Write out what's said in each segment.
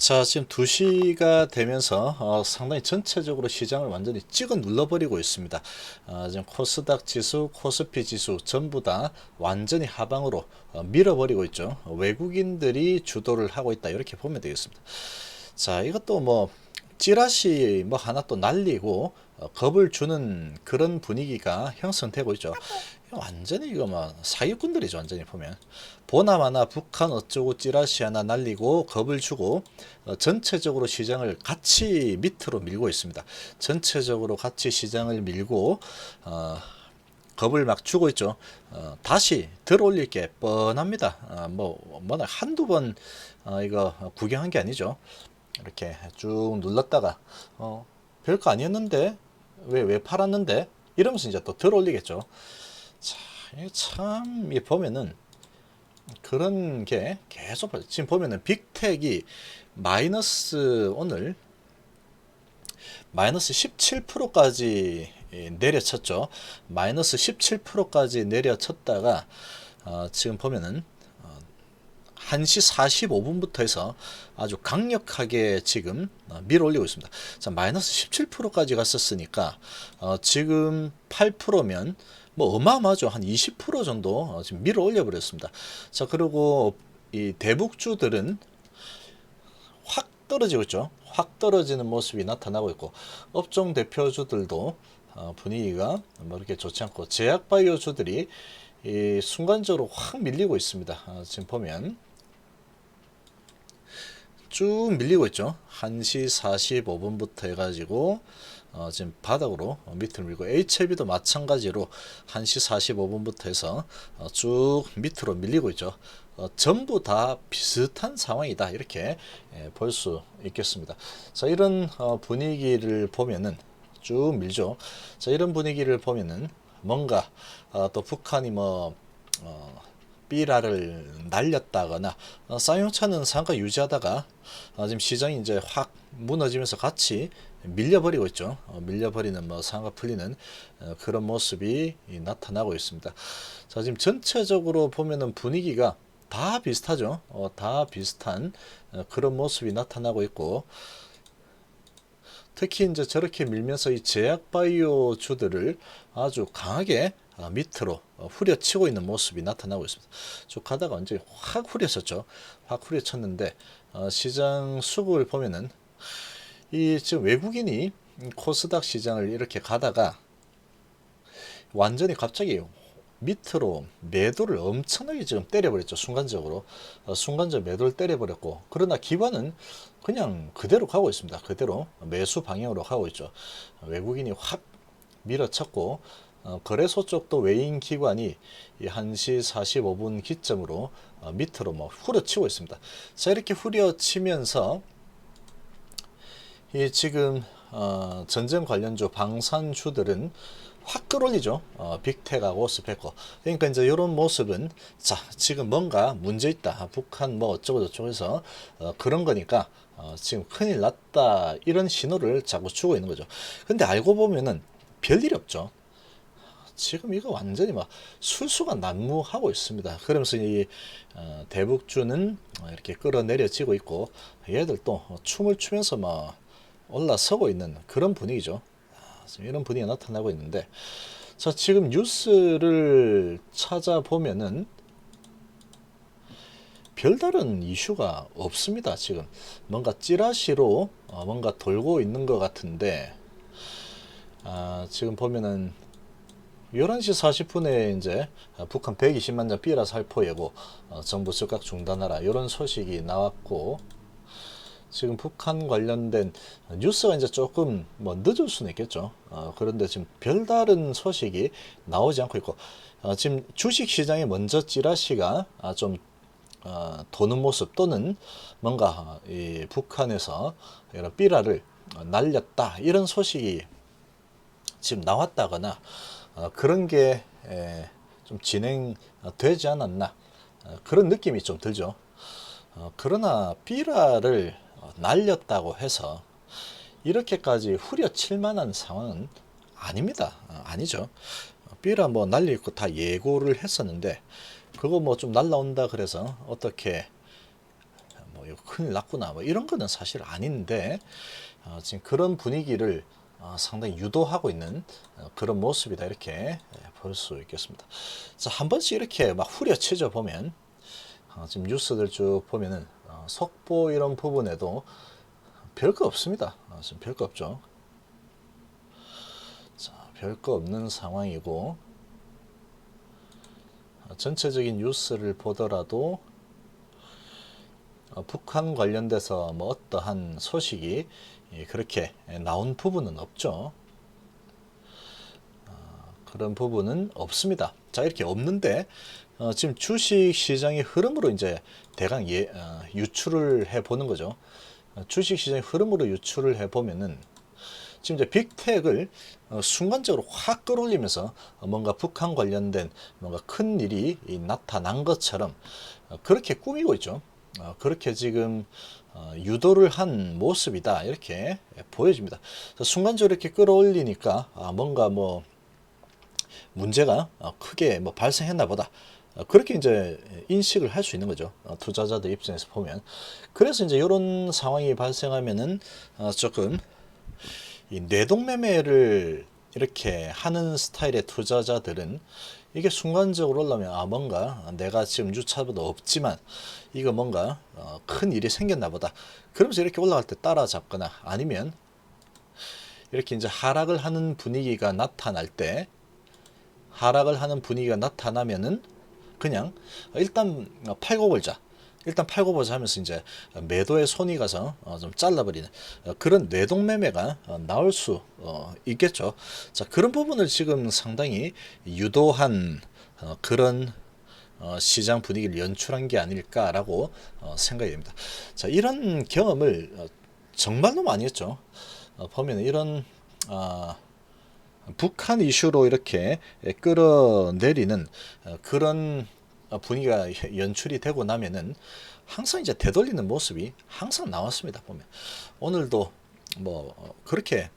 자, 지금 2시가 되면서 어, 상당히 전체적으로 시장을 완전히 찍어 눌러버리고 있습니다. 어, 지금 코스닥 지수, 코스피 지수 전부 다 완전히 하방으로 어, 밀어버리고 있죠. 어, 외국인들이 주도를 하고 있다. 이렇게 보면 되겠습니다. 자, 이것도 뭐 찌라시 뭐 하나 또 날리고 어, 겁을 주는 그런 분위기가 형성되고 있죠. 완전히 이거 뭐 사기꾼들이죠. 완전히 보면 보나마나 북한 어쩌고 찌라시 하나 날리고 겁을 주고 어, 전체적으로 시장을 같이 밑으로 밀고 있습니다. 전체적으로 같이 시장을 밀고 어, 겁을 막 주고 있죠. 어, 다시 들어올릴 게 뻔합니다. 어, 뭐 뭐나 한두 번 어, 이거 구경한 게 아니죠. 이렇게 쭉 눌렀다가 어, 별거 아니었는데 왜 왜 팔았는데 이러면서 이제 또 들어올리겠죠. 참, 이 보면은 그런 게 계속, 봐- 지금 보면은 빅텍이 마이너스 오늘 마이너스 17%까지 내려쳤죠. 마이너스 17%까지 내려쳤다가 어, 지금 보면은 어, 1시 45분부터 해서 아주 강력하게 지금 어, 밀어 올리고 있습니다. 자, 마이너스 17%까지 갔었으니까 어, 지금 8%면 뭐 어마어마하죠. 한 20% 정도 어, 지금 밀어 올려 버렸습니다. 자, 그리고 이 대북주들은 확 떨어지고 있죠. 확 떨어지는 모습이 나타나고 있고 업종 대표주들도 어, 분위기가 뭐 이렇게 좋지 않고 제약바이오주들이 이 순간적으로 확 밀리고 있습니다. 어, 지금 보면 쭉 밀리고 있죠. 1시 45분부터 해가지고 어, 지금 바닥으로 어, 밑으로 밀고 HLB도 마찬가지로 1시 45분부터 해서 어, 쭉 밑으로 밀리고 있죠. 어, 전부 다 비슷한 상황이다 이렇게 예, 볼수 있겠습니다. 자 이런 어, 분위기를 보면은 쭉 밀죠. 자 이런 분위기를 보면은 뭔가 어, 또 북한이 뭐 어, 삐라를 날렸다거나 어, 쌍용차는 상가 유지하다가 어, 지금 시장이 이제 확 무너지면서 같이 밀려버리고 있죠. 어, 밀려버리는 뭐 상가 풀리는 어, 그런 모습이 이 나타나고 있습니다. 자 지금 전체적으로 보면은 분위기가 다 비슷하죠. 어, 다 비슷한 어, 그런 모습이 나타나고 있고 특히 이제 저렇게 밀면서 이 제약 바이오 주들을 아주 강하게 어, 밑으로 어, 후려치고 있는 모습이 나타나고 있습니다. 쭉 가다가 완전히 확 후려쳤죠. 확 후려쳤는데 어, 시장 수급을 보면은 이 지금 외국인이 코스닥 시장을 이렇게 가다가 완전히 갑자기 밑으로 매도를 엄청나게 지금 때려버렸죠. 순간적으로. 어, 순간적으로 매도를 때려버렸고. 그러나 기관은 그냥 그대로 가고 있습니다. 그대로 매수 방향으로 가고 있죠. 외국인이 확 밀어쳤고, 어, 거래소 쪽도 외인 기관이 이 1시 45분 기점으로 어, 밑으로 뭐 후려치고 있습니다. 자, 이렇게 후려치면서 이 지금 어, 전쟁 관련주 방산주들은 확 끌어올리죠. 어, 빅텍하고 스페커. 그러니까 이제 이런 모습은 자 지금 뭔가 문제 있다. 북한 뭐 어쩌고 저쩌고 해서 어, 그런 거니까 어, 지금 큰일 났다 이런 신호를 자꾸 주고 있는 거죠. 근데 알고 보면은 별일 없죠. 지금 이거 완전히 막 술수가 난무하고 있습니다. 그러면서 이 어, 대북주는 어, 이렇게 끌어내려지고 있고 얘들 또 춤을 추면서 막 올라서고 있는 그런 분위기죠. 이런 분위기가 나타나고 있는데 자 지금 뉴스를 찾아보면은 별다른 이슈가 없습니다. 지금 뭔가 찌라시로 어, 뭔가 돌고 있는 것 같은데 아, 지금 보면은 11시 40분에 이제 어, 북한 120만 장 삐라 살포 예고 어, 정부 즉각 중단하라 이런 소식이 나왔고 지금 북한 관련된 뉴스가 이제 조금 뭐 늦을 수는 있겠죠. 어, 그런데 지금 별다른 소식이 나오지 않고 있고 어, 지금 주식 시장에 먼저 찌라시가 아, 좀 어, 도는 모습 또는 뭔가 이 북한에서 이런 삐라를 어, 날렸다 이런 소식이 지금 나왔다거나 어, 그런 게 좀 진행되지 않았나 어, 그런 느낌이 좀 들죠. 어, 그러나 삐라를 어, 날렸다고 해서 이렇게까지 후려칠 만한 상황은 아닙니다. 어, 아니죠. 어, 삐라 뭐거다 예고를 했었는데 그거 뭐 좀 날라온다 그래서 어떻게 뭐 큰일 났구나 뭐 이런 거는 사실 아닌데 어, 지금 그런 분위기를 어, 상당히 유도하고 있는 어, 그런 모습이다 이렇게 예, 볼수 있겠습니다. 자, 한 번씩 이렇게 막 후려치져 보면 어, 지금 뉴스들 쭉 보면은 어, 속보 이런 부분에도 별거 없습니다. 어, 지금 별거 없죠. 자, 별거 없는 상황이고 어, 전체적인 뉴스를 보더라도 어, 북한 관련돼서 뭐 어떠한 소식이 예, 그렇게 나온 부분은 없죠. 어, 그런 부분은 없습니다. 자 이렇게 없는데 어, 지금 주식 시장의 흐름으로 이제 대강 예, 어, 유출을 해 보는 거죠. 어, 주식 시장의 흐름으로 유출을 해 보면은 지금 이제 빅텍을 어, 순간적으로 확 끌어올리면서 어, 뭔가 북한 관련된 뭔가 큰 일이 이 나타난 것처럼 어, 그렇게 꾸미고 있죠. 어, 그렇게 지금 어, 유도를 한 모습이다 이렇게 보여집니다. 순간적으로 이렇게 끌어올리니까 아, 뭔가 뭐 문제가 어, 크게 뭐 발생했나 보다. 어, 그렇게 이제 인식을 할 수 있는 거죠. 어, 투자자들 입장에서 보면. 그래서 이제 이런 상황이 발생하면은 어, 조금 이 뇌동매매를 이렇게 하는 스타일의 투자자들은 이게 순간적으로 올라오면 아 뭔가 내가 지금 유차보다 없지만 이거 뭔가 어, 큰 일이 생겼나 보다 그러면서 이렇게 올라갈 때 따라잡거나 아니면 이렇게 이제 하락을 하는 분위기가 나타날 때 하락을 하는 분위기가 나타나면은 그냥 일단 팔고 벌자. 일단 팔고 보자 하면서 이제 매도에 손이 가서 어, 좀 잘라버리는 어, 그런 뇌동매매가 어, 나올 수 어, 있겠죠. 자 그런 부분을 지금 상당히 유도한 어, 그런 어, 시장 분위기를 연출한 게 아닐까라고 어, 생각이 됩니다. 자 이런 경험을 어, 정말로 많이 했죠. 어, 보면 이런 아, 북한 이슈로 이렇게 끌어내리는 어, 그런 어, 분위기가 연출이 되고 나면은 항상 이제 되돌리는 모습이 항상 나왔습니다. 보면 오늘도 뭐 어, 그렇게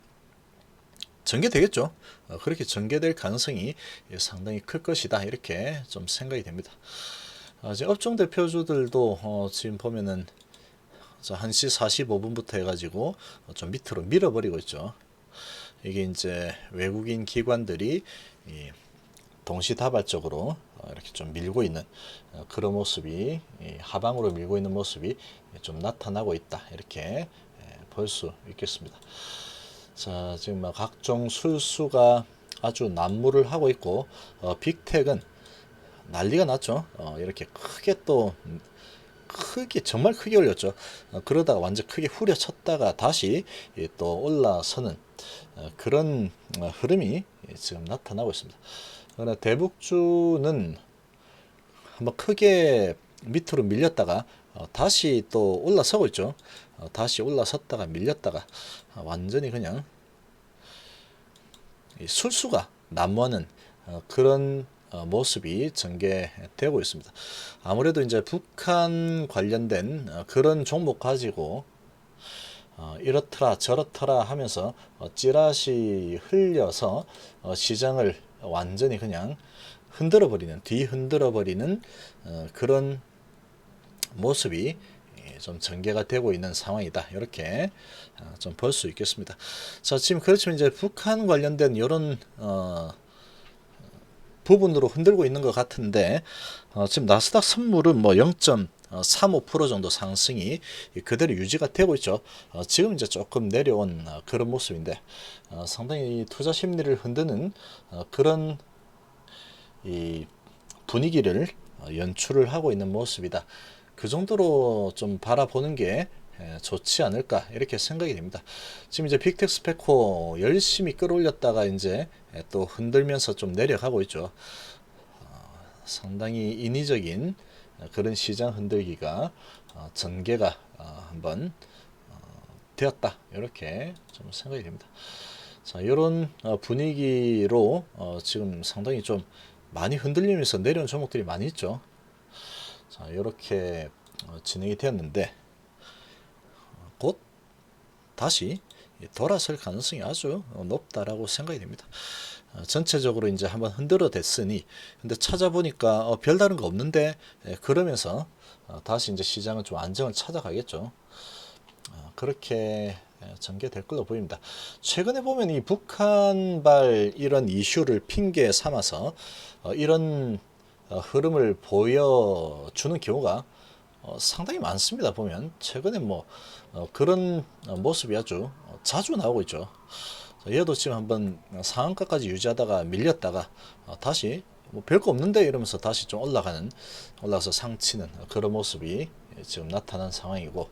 전개되겠죠. 어, 그렇게 전개될 가능성이 상당히 클 것이다. 이렇게 좀 생각이 됩니다. 어, 지금 업종 대표주들도 어, 지금 보면은 자, 1시 45분부터 해가지고 어, 좀 밑으로 밀어버리고 있죠. 이게 이제 외국인 기관들이 이 동시다발적으로 어, 이렇게 좀 밀고 있는 어, 그런 모습이 이 하방으로 밀고 있는 모습이 좀 나타나고 있다 이렇게 볼 수 있겠습니다. 자 지금 막 각종 술수가 아주 난무를 하고 있고 어, 빅텍은 난리가 났죠. 어, 이렇게 크게 또 크게 정말 크게 올렸죠. 어, 그러다가 완전 크게 후려쳤다가 다시 예, 또 올라서는 어, 그런 어, 흐름이 지금 나타나고 있습니다. 그러나 대북주는 한번 크게 밑으로 밀렸다가 어, 다시 또 올라서고 있죠. 어, 다시 올라섰다가 밀렸다가 어, 완전히 그냥 이 술수가 난무하는 어, 그런 어, 모습이 전개되고 있습니다. 아무래도 이제 북한 관련된 어, 그런 종목 가지고 어, 이렇더라 저렇더라 하면서 어, 찌라시 흘려서 어, 시장을 완전히 그냥 흔들어 버리는 뒤 흔들어 버리는 어, 그런 모습이 예, 좀 전개가 되고 있는 상황이다. 이렇게 어, 좀볼 수 있겠습니다. 자, 지금 그렇지만 이제 북한 관련된 이런 어, 부분으로 흔들고 있는 것 같은데 어, 지금 나스닥 선물은 뭐 0.35% 정도 상승이 그대로 유지가 되고 있죠. 어, 지금 이제 조금 내려온 어, 그런 모습인데 어, 상당히 투자 심리를 흔드는 어, 그런 이 분위기를 어, 연출을 하고 있는 모습이다. 그 정도로 좀 바라보는 게 예, 좋지 않을까 이렇게 생각이 됩니다. 지금 이제 빅텍 스페코 열심히 끌어올렸다가 이제 예, 또 흔들면서 좀 내려가고 있죠. 어, 상당히 인위적인 그런 시장 흔들기가 어, 전개가 어, 한번 어, 되었다 이렇게 좀 생각이 됩니다. 자 이런 어, 분위기로 어, 지금 상당히 좀 많이 흔들리면서 내려온 종목들이 많이 있죠. 자 이렇게 어, 진행이 되었는데 곧 다시 돌아설 가능성이 아주 높다라고 생각이 됩니다. 어, 전체적으로 이제 한번 흔들어 댔으니 근데 찾아보니까 어, 별다른 거 없는데 예, 그러면서 어, 다시 이제 시장은 좀 안정을 찾아가겠죠. 어, 그렇게 예, 전개될 걸로 보입니다. 최근에 보면 이 북한발 이런 이슈를 핑계 삼아서 어, 이런 어, 흐름을 보여주는 경우가 어, 상당히 많습니다. 보면 최근에 뭐 어, 그런 어, 모습이 아주 어, 자주 나오고 있죠. 자, 얘도 지금 한번 상한가까지 유지하다가 밀렸다가 어, 다시 뭐 별거 없는데 이러면서 다시 좀 올라가는 올라가서 상치는 그런 모습이 예, 지금 나타난 상황이고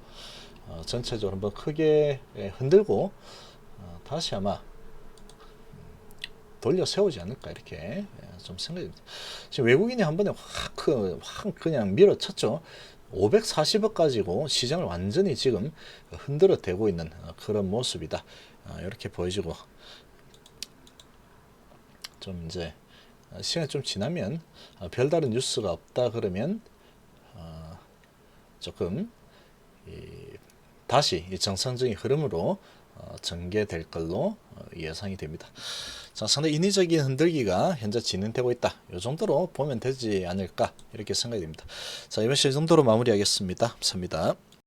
어, 전체적으로 한번 크게 예, 흔들고 어, 다시 아마 돌려 세우지 않을까 이렇게 예, 좀 생각이 듭니다. 지금 외국인이 한 번에 확, 그, 확 그냥 밀어쳤죠. 540억 가지고 시장을 완전히 지금 흔들어 대고 있는 어, 그런 모습이다. 어, 이렇게 보여지고 좀 이제 어, 시간이 좀 지나면 어, 별다른 뉴스가 없다 그러면 어, 조금 이 다시 이 정상적인 흐름으로 어, 전개될 걸로 어, 예상이 됩니다. 자, 상당히 인위적인 흔들기가 현재 진행되고 있다. 이 정도로 보면 되지 않을까 이렇게 생각이 됩니다. 자, 이번 시이 정도로 마무리하겠습니다. 감사합니다.